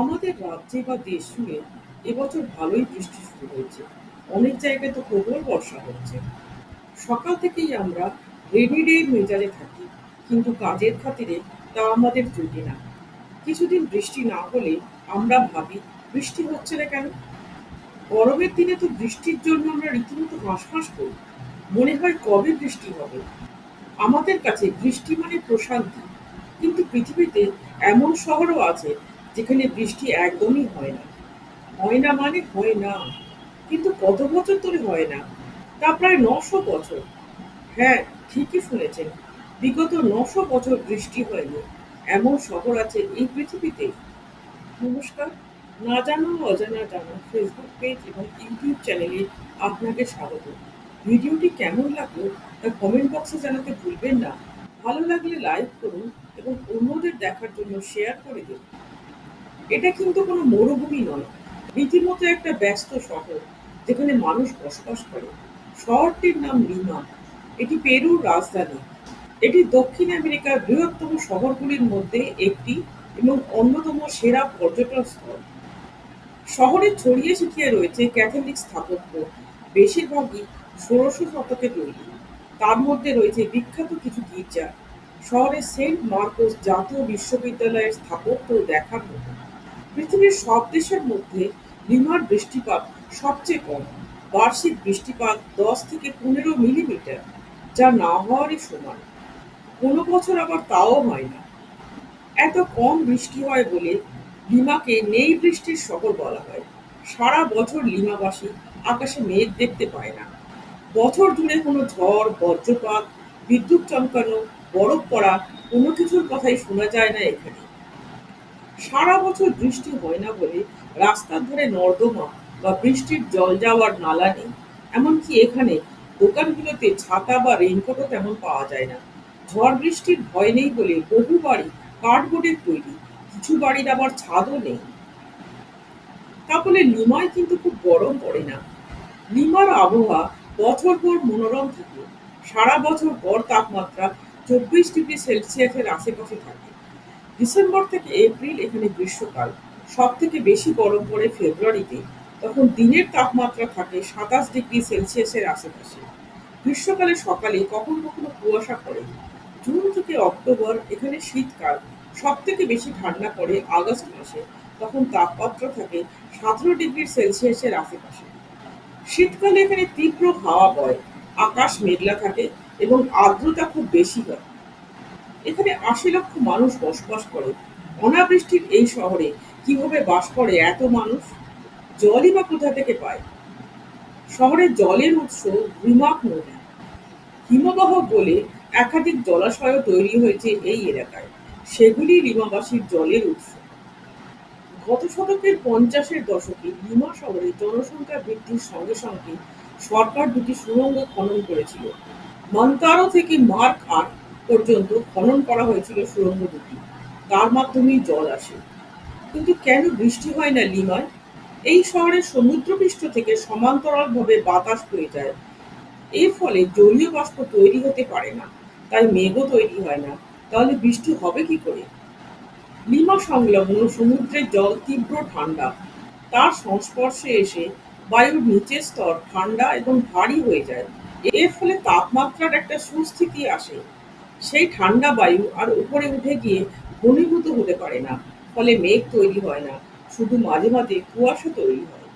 আমাদের রাজ্যে বা দেশ জুড়ে এবছর ভালোই বৃষ্টি শুরু হয়েছে। অনেক জায়গায় তো প্রবল বর্ষা হচ্ছে। সকাল থেকেই আমরা রেনি ডে মেজাজে থাকি, কিন্তু কাজের খাতিরে তা আমাদের জুটে না। কিছুদিন বৃষ্টি না হলে আমরা ভাবি, বৃষ্টি হচ্ছে না কেন? গরমের দিনে তো বৃষ্টির জন্য আমরা রীতিমতো হাঁসফাঁস করি। মনে হয় কবে বৃষ্টি হবে? আমাদের কাছে বৃষ্টি মানে প্রশান্তি। কিন্তু পৃথিবীতে এমন শহরও আছে যেখানে বৃষ্টি একদমই হয় না। হয় না মানে হয় না। কিন্তু কত বছর ধরে হয় না? তা প্রায় নশো বছর। হ্যাঁ ঠিকই শুনেছেন। বিগত নশো বছর বৃষ্টি হয়নি। এমন শহর আছে এই পৃথিবীতে। নমস্কার। না জানা, অজানা জানা ফেসবুক পেজ এবং ইউটিউব চ্যানেলে আপনাকে স্বাগত। ভিডিওটি কেমন লাগল তা কমেন্ট বক্সে জানাতে ভুলবেন না। ভালো লাগলে লাইক করুন এবং অন্যদের দেখার জন্য শেয়ার করে দিন। এটা কিন্তু কোনো মরুভূমি নয়। রীতিমতো একটা ব্যস্ত শহর যেখানে মানুষ বসবাস করে। শহরটির নাম লিমা। এটি পেরুর রাজধানী। এটি দক্ষিণ আমেরিকার বৃহত্তম শহরগুলির মধ্যে একটি এবং অন্যতম সেরা পর্যটন স্থল। শহরে ছড়িয়ে ছিটিয়ে রয়েছে ক্যাথলিক স্থাপত্য। বেশিরভাগই ষোড়শ শতকে তৈরি। তার মধ্যে রয়েছে বিখ্যাত কিছু গির্জা। শহরের সেন্ট মার্কোস জাতীয় বিশ্ববিদ্যালয়ের স্থাপত্য দেখার মতো। পৃথিবীর সব দেশের মধ্যে লিমার বৃষ্টিপাত সবচেয়ে কম। বার্ষিক বৃষ্টিপাত দশ থেকে পনেরো মিলিমিটার, যা না হওয়ারই সমান। কোনো বছর আবার তাও হয় না। এত কম বৃষ্টি হয় বলে লিমাকে নেই বৃষ্টির শহর বলা হয়। সারা বছর লিমাবাসী আকাশে মেঘ দেখতে পায় না। বছর জুড়ে কোনো ঝড়, বজ্রপাত, বিদ্যুৎ চমকানো, বরফ পড়া কোনো কিছুর কথাই শোনা যায় না এখানে। সারা বছর বৃষ্টি হয় না বলে রাস্তার ধারে নর্দমা বা বৃষ্টির জল যাওয়ার নালা নেই। এমনকি এখানে দোকানগুলোতে ছাতা বা রেইনকোটও তেমন পাওয়া যায় না। ঝড় বৃষ্টির ভয় নেই বলে বহু বাড়ি কার্ডবোর্ডের তৈরি, কিছু বাড়ির আবার ছাদও নেই। তা বলে লিমায় কিন্তু খুব গরম পড়ে না। লিমার আবহাওয়া বছর ভর মনোরম থাকে। সারা বছর গড় তাপমাত্রা চব্বিশ ডিগ্রি সেলসিয়াসের আশেপাশে থাকে। ডিসেম্বর থেকে এপ্রিল এখানে গ্রীষ্মকাল। সব থেকে বেশি গরম পড়ে ফেব্রুয়ারিতে। তখন দিনের তাপমাত্রা থাকে সাতাশ ডিগ্রি সেলসিয়াসের আশেপাশে। গ্রীষ্মকালে সকালে কখনো কখনো কুয়াশা পড়ে। জুন থেকে অক্টোবর এখানে শীতকাল। সব থেকে বেশি ঠান্ডা পড়ে আগস্ট মাসে। তখন তাপমাত্রা থাকে সতেরো ডিগ্রি সেলসিয়াসের আশেপাশে। শীতকালে এখানে তীব্র হাওয়া বয়। আকাশ মেঘলা থাকে এবং আর্দ্রতা খুব বেশি হয়। এখানে আশি লক্ষ মানুষ বসবাস করে। অনাবৃষ্টির এই শহরে কীভাবে বাস করে এত মানুষ? জলই বা কোথা থেকে পায়? শহরের জলের উৎস রিমাক নদী। হিমবাহ বলে একাধিক জলাশয়ও তৈরি হয়েছে এই এলাকায়। সেগুলি লিমাবাসীর জলের উৎস। গত শতকের পঞ্চাশের দশকে লিমা শহরে জনসংখ্যা বৃদ্ধির সঙ্গে সঙ্গে সরকার দুটি সুড়ঙ্গ খনন করেছিল। মন্তারো থেকে মার্ক আট পর্যন্ত খনন করা হয়েছিল সুড়ঙ্গ দুটি। তার মাধ্যমেই জল আসে। কিন্তু কেন বৃষ্টি হয় না লিমায় এই শহরের সমুদ্রপৃষ্ঠ থেকে সমান্তরালভাবে বাতাস বয়ে যায়। এর ফলে জলীয় বাষ্প তৈরি হতে পারে না, তাই মেঘও তৈরি হয় না। তাহলে বৃষ্টি হবে কি করে? লিমা সংলগ্ন সমুদ্রের জল তীব্র ঠান্ডা। তার সংস্পর্শে এসে বায়ুর নিচের স্তর ঠান্ডা এবং ভারী হয়ে যায়। এর ফলে তাপমাত্রার একটা সুস্থিতি আসে। সেই ঠান্ডা বায়ু আর উপরে উঠে গিয়ে ঘনীভূত হতে পারে না, ফলে মেঘ তৈরি হয় না, শুধু মাঝে মাঝে কুয়াশা তৈরি হয়।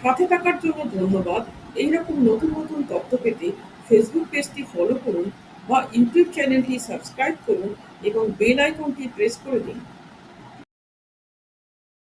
সাথে থাকার জন্য ধন্যবাদ। এইরকম নতুন নতুন তথ্য পেতে ফেসবুক পেজটি ফলো করুন বা ইউটিউব চ্যানেলটি সাবস্ক্রাইব করুন এবং বেল আইকনটি প্রেস করে দিন।